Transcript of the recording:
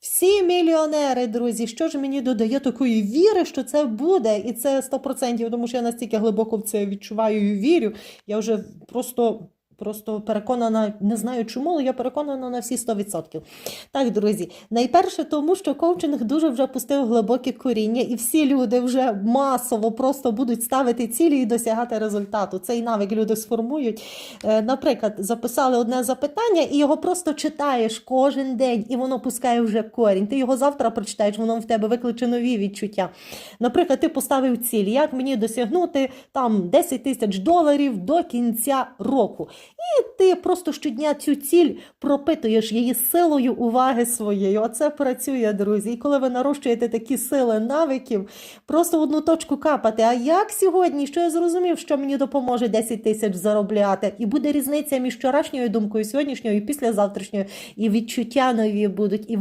Всі мільйонери, друзі, що ж мені додає такої віри, що це буде, і це 100%, тому що я настільки глибоко в це відчуваю і вірю. Я вже просто. Просто переконана, не знаю чому, але я переконана на всі 100%. Так, друзі, найперше тому, що коучинг дуже вже пустив глибоке коріння, і всі люди вже масово просто будуть ставити цілі і досягати результату. Цей навик люди сформують. Е, Наприклад, записали одне запитання, і його просто читаєш кожен день, і воно пускає вже корінь. Ти його завтра прочитаєш, воно в тебе викличе нові відчуття. Наприклад, ти поставив ціль, як мені досягнути там 10 тисяч доларів до кінця року. І ти просто щодня цю ціль пропитуєш її силою уваги своєї. Оце працює, друзі. І коли ви нарощуєте такі сили навиків, просто в одну точку капати. А як сьогодні? Що я зрозумів, що мені допоможе 10 тисяч заробляти? І буде різниця між вчорашньою думкою, сьогоднішньою і післязавтрашньою, і відчуття нові будуть. І ви